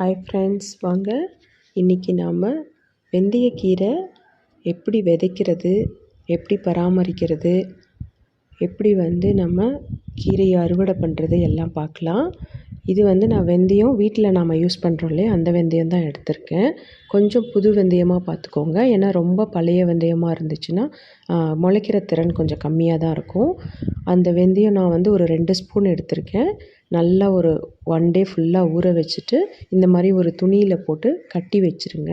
Hi friends வாங்க. இன்றைக்கி நாம் வெந்தயக்கீரை எப்படி விதைக்கிறது எப்படி பராமரிக்கிறது எப்படி வந்து நம்ம கீரையை அறுவடை பண்ணுறது எல்லாம் பார்க்கலாம். இது வந்து நான் வெந்தயம் வீட்டில் நாம் யூஸ் பண்ணுறோம் இல்லையா அந்த வெந்தயம் தான் எடுத்திருக்கேன். கொஞ்சம் புது வெந்தயமாக பார்த்துக்கோங்க. ஏன்னா ரொம்ப பழைய வெந்தயமாக இருந்துச்சுன்னா முளைக்கிற திறன் கொஞ்சம் கம்மியாக தான் இருக்கும். அந்த வெந்தயம் நான் வந்து ஒரு ரெண்டு ஸ்பூன் எடுத்திருக்கேன். நல்லா ஒரு ஒன் டே ஃபுல்லாக ஊற வச்சுட்டு இந்த மாதிரி ஒரு துணியில் போட்டு கட்டி வச்சுருங்க.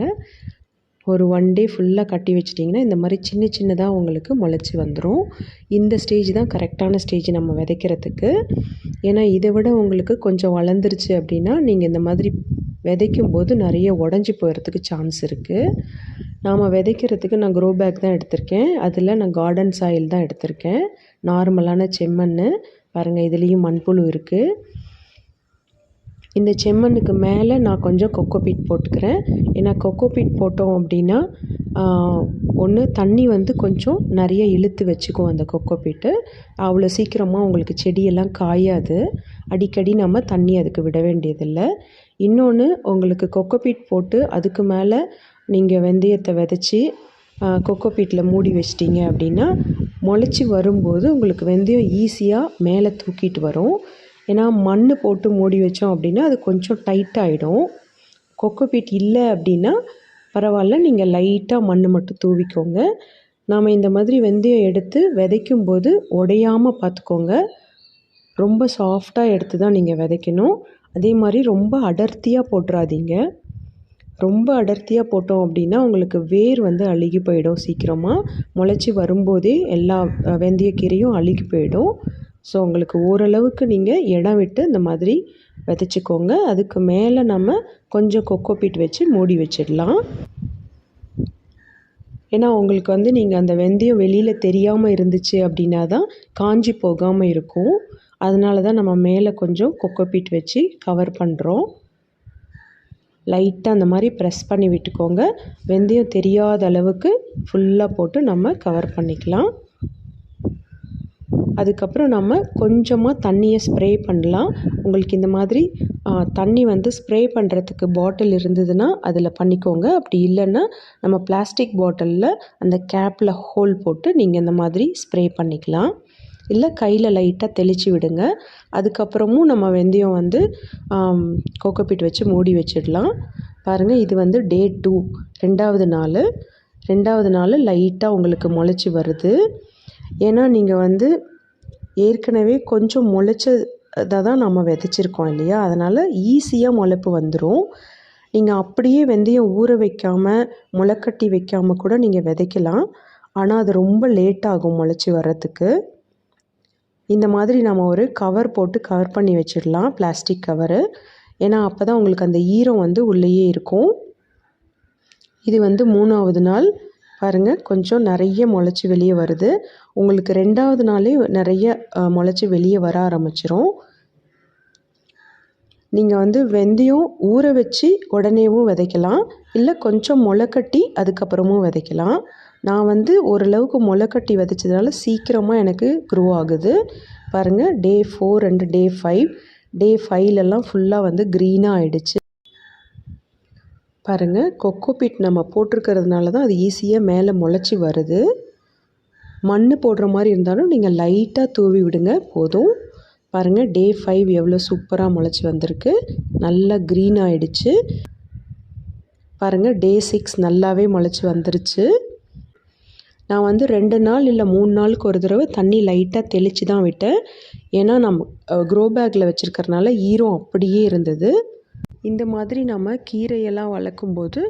ஒரு ஒன் டே ஃபுல்லாக கட்டி வச்சிட்டிங்கன்னா இந்த மாதிரி சின்ன சின்னதாக உங்களுக்கு முளைச்சி வந்துடும் இந்த ஸ்டேஜ் தான் கரெக்டான ஸ்டேஜ் நம்ம விதைக்கிறதுக்கு. ஏன்னா இதை விட உங்களுக்கு கொஞ்சம் வளர்ந்துருச்சு அப்படின்னா நீங்கள் இந்த மாதிரி விதைக்கும் போது நிறைய உடஞ்சி போகிறதுக்கு சான்ஸ் இருக்குது நாம் விதைக்கிறதுக்கு நான் க்ரோ பேக் தான் எடுத்திருக்கேன். அதில் நான் கார்டன் சாயில் தான் எடுத்திருக்கேன். நார்மலான செம்மண் பாருங்கள் இதுலேயும் மண்புழு இருக்குது இந்த செம்மண்ணுக்கு மேலே நான் கொஞ்சம் கொக்கோபீட் போட்டுக்கிறேன். ஏன்னா கொக்கோபீட் போட்டோம் அப்படின்னா ஒன்று தண்ணி வந்து கொஞ்சம் நிறைய இழுத்து வச்சுக்கும் அந்த கொக்கோபீட்டு அவ்வளோ சீக்கிரமாக உங்களுக்கு செடியெல்லாம் காயாது. அடிக்கடி நம்ம தண்ணி அதுக்கு விட வேண்டியதில்லை. இன்னொன்று உங்களுக்கு கொக்கோபீட் போட்டு அதுக்கு மேலே நீங்கள் வெந்தயத்தை விதைச்சி கொக்கோபீட்டில் மூடி வச்சிட்டிங்க அப்படின்னா முளைச்சி வரும்போது உங்களுக்கு வெந்தயம் ஈஸியாக மேலே தூக்கிட்டு வரும். ஏன்னா மண் போட்டு மூடி வச்சோம் அப்படின்னா அது கொஞ்சம் டைட் ஆகிடும் கொக்கோபீட் இல்லை அப்படின்னா பரவாயில்ல நீங்கள் லைட்டாக மண் மட்டும் தூவிக்கோங்க. நாம் இந்த மாதிரி வெந்தயம் எடுத்து விதைக்கும் போது உடையாமல் பார்த்துக்கோங்க. ரொம்ப சாஃப்டாக எடுத்து தான் நீங்கள் விதைக்கணும். அதே மாதிரி ரொம்ப அடர்த்தியாக போட்டுறாதீங்க. ரொம்ப அடர்த்தியாக போட்டோம் அப்படின்னா உங்களுக்கு வேர் வந்து அழுகி போயிடும் சீக்கிரமாக முளைச்சி வரும்போதே எல்லா வெந்தயக்கீரையும் அழுகி போயிடும். ஸோ உங்களுக்கு ஓரளவுக்கு நீங்கள் இடம் விட்டு இந்த மாதிரி விதைச்சிக்கோங்க. அதுக்கு மேலே நம்ம கொஞ்சம் கொக்கோபீட் வச்சு மூடி வச்சிடலாம். ஏன்னா உங்களுக்கு வந்து நீங்கள் அந்த வெந்தயம் வெளியில் தெரியாமல் இருந்துச்சு அப்படின்னா தான் காஞ்சி போகாமல் இருக்கும். அதனால தான் நம்ம மேலே கொஞ்சம் கொக்கோபீட் வச்சு கவர் பண்ணுறோம் லைட்டாக அந்த மாதிரி ப்ரெஸ் பண்ணி விட்டுக்கோங்க. வெந்தயம் தெரியாத அளவுக்கு ஃபுல்லாக போட்டு நம்ம கவர் பண்ணிக்கலாம். அதுக்கப்புறம் நம்ம கொஞ்சமாக தண்ணியை ஸ்ப்ரே பண்ணலாம். உங்களுக்கு இந்த மாதிரி தண்ணி வந்து ஸ்ப்ரே பண்ணுறதுக்கு பாட்டில் இருந்ததுன்னா அதில் பண்ணிக்கோங்க. அப்படி இல்லைன்னா நம்ம பிளாஸ்டிக் பாட்டிலில் அந்த கேப்பில் ஹோல் போட்டு நீங்கள் இந்த மாதிரி ஸ்ப்ரே பண்ணிக்கலாம். இல்லை கையில் லைட்டாக தெளித்து விடுங்க. அதுக்கப்புறமும் நம்ம வெந்தயம் வந்து கோகோபீட் வச்சு மூடி வச்சிடலாம். பாருங்கள் இது வந்து டே டூ ரெண்டாவது நாள். ரெண்டாவது நாள் லைட்டாக உங்களுக்கு முளைச்சி வருது. ஏன்னா நீங்கள் வந்து ஏற்கனவே கொஞ்சம் முளைச்சதை தான் நம்ம விதைச்சிருக்கோம் இல்லையா? அதனால் ஈஸியாக முளைப்பு வந்துடும் நீங்கள் அப்படியே வெந்தயம் ஊற வைக்காமல் முளைக்கட்டி வைக்காமல் கூட நீங்கள் விதைக்கலாம். ஆனால் அது ரொம்ப லேட் ஆகும் முளைச்சி வர்றதுக்கு. இந்த மாதிரி நம்ம ஒரு கவர் போட்டு கவர் பண்ணி வச்சிடலாம் பிளாஸ்டிக் கவரு ஏன்னா அப்போ தான் உங்களுக்கு அந்த ஈரம் வந்து உள்ளேயே இருக்கும். இது வந்து மூணாவது நாள். பாருங்கள் கொஞ்சம் நிறைய முளைச்சி வெளியே வருது. உங்களுக்கு ரெண்டாவது நாளே நிறைய முளைச்சி வெளியே வர ஆரம்பிச்சிரும். நீங்கள் வந்து வெந்தயம் ஊற வச்சு உடனேவும் விதைக்கலாம். இல்லை கொஞ்சம் முளைக்கட்டி அதுக்கப்புறமும் விதைக்கலாம். நான் வந்து ஓரளவுக்கு முளைக்கட்டி விதைச்சதுனால சீக்கிரமாக எனக்கு க்ரோ ஆகுது. பாருங்கள் day four and day five day ஃபைவ்லெல்லாம் ஃபுல்லாக வந்து க்ரீனாக ஆகிடுச்சு பாருங்கள் கொக்கோபீட் நம்ம போட்டிருக்கிறதுனால தான் அது ஈஸியாக மேலே முளைச்சி வருது. மண் போடுற மாதிரி இருந்தாலும் நீங்கள் லைட்டாக தூவி விடுங்க போதும். பாருங்கள் டே ஃபைவ் எவ்வளோ சூப்பராக முளைச்சி வந்திருக்கு. நல்லா க்ரீன் ஆகிடுச்சு பாருங்கள் டே சிக்ஸ் நல்லாவே முளைச்சி வந்துருச்சு. நான் வந்து ரெண்டு நாள் இல்லை மூணு நாளுக்கு ஒரு தடவை தண்ணி லைட்டாக தெளித்து தான் விட்டேன். ஏன்னா நம்ம க்ரோ பேக்கில் வச்சுருக்கறனால ஈரம் அப்படியே இருந்தது. இந்த மாதிரி நம்ம கீரையெல்லாம் வளர்க்கும்போது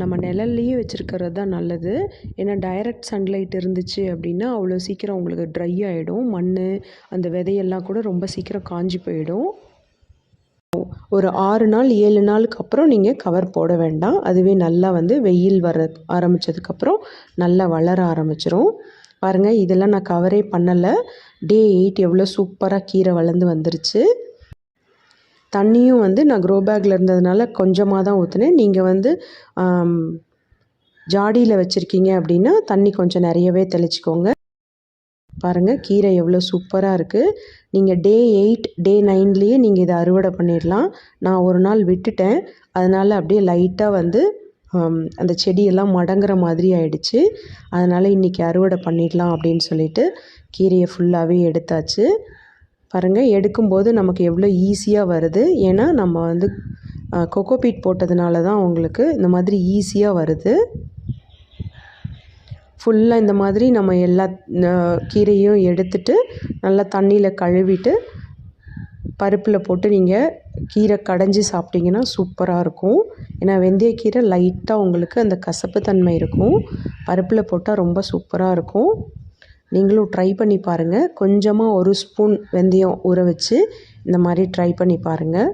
நம்ம நிழல்லையே வச்சுருக்கிறது தான் நல்லது. ஏன்னா டைரக்ட் சன்லைட் இருந்துச்சு அப்படின்னா அவ்வளோ சீக்கிரம் உங்களுக்கு ட்ரை ஆகிடும் மண் அந்த விதையெல்லாம் கூட ரொம்ப சீக்கிரம் காஞ்சி போயிடும். ஒரு ஆறு நாள் ஏழு நாளுக்கு அப்புறம் நீங்கள் கவர் போட வேண்டாம். அதுவே நல்லா வந்து வெயில் வர ஆரம்பித்ததுக்கப்புறம் நல்லா வளர ஆரம்பிச்சிரும். பாருங்கள் இதெல்லாம் நான் கவரே பண்ணலை. டே எயிட் எவ்வளோ சூப்பராக கீரை வளர்ந்து வந்துருச்சு. தண்ணியும் வந்து நான் க்ரோ பேக்கில் இருந்ததுனால கொஞ்சமாக தான் ஊற்றுனேன் நீங்கள் வந்து ஜாடியில் வச்சுருக்கீங்க அப்படின்னா தண்ணி கொஞ்சம் நிறையவே தெளிச்சிக்கோங்க. பாருங்கள் கீரை எவ்வளோ சூப்பராக இருக்குது நீங்கள் டே எயிட் டே நைன்லேயே நீங்கள் இதை அறுவடை பண்ணிடலாம். நான் ஒரு நாள் விட்டுட்டேன். அதனால் அப்படியே லைட்டாக வந்து அந்த செடியெல்லாம் மடங்குற மாதிரி ஆயிடுச்சு. அதனால் இன்றைக்கி அறுவடை பண்ணிடலாம் அப்படின்னு சொல்லிட்டு கீரையை ஃபுல்லாகவே எடுத்தாச்சு. பாருங்கள் எடுக்கும்போது நமக்கு எவ்வளோ ஈஸியாக வருது. ஏன்னா நம்ம வந்து கொக்கோபீட் போட்டதுனால தான் உங்களுக்கு இந்த மாதிரி ஈஸியாக வருது. ஃபுல்லாக இந்த மாதிரி நம்ம எல்லா கீரையும் எடுத்துட்டு நல்லா தண்ணியில் கழுவிட்டு பருப்பில் போட்டு நீங்கள் கீரை கடைஞ்சி சாப்பிட்டீங்கன்னா சூப்பராக இருக்கும். ஏன்னா வெந்தயக்கீரை லைட்டாக உங்களுக்கு அந்த கசப்பு தன்மை இருக்கும். பருப்பில் போட்டால் ரொம்ப சூப்பராக இருக்கும். நீங்களும் ட்ரை பண்ணி பாருங்கள் கொஞ்சமாக ஒரு ஸ்பூன் வெந்தயம் ஊற வச்சு இந்த மாதிரி ட்ரை பண்ணி பாருங்கள்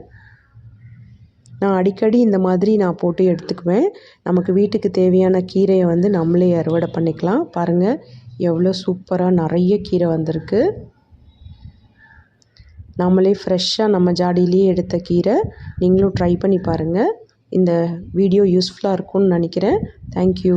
நான் அடிக்கடி இந்த மாதிரி நான் போட்டு எடுத்துக்குவேன். நமக்கு வீட்டுக்கு தேவையான கீரையை வந்து நம்மளே அறுவடை பண்ணிக்கலாம். பாருங்கள் எவ்வளோ சூப்பராக நிறைய கீரை வந்திருக்கு. நம்மளே ஃப்ரெஷ்ஷாக நம்ம ஜாடியிலேயே எடுத்த கீரை. நீங்களும் ட்ரை பண்ணி பாருங்கள் இந்த வீடியோ யூஸ்ஃபுல்லாக இருக்கும்னு நினைக்கிறேன். தேங்க்யூ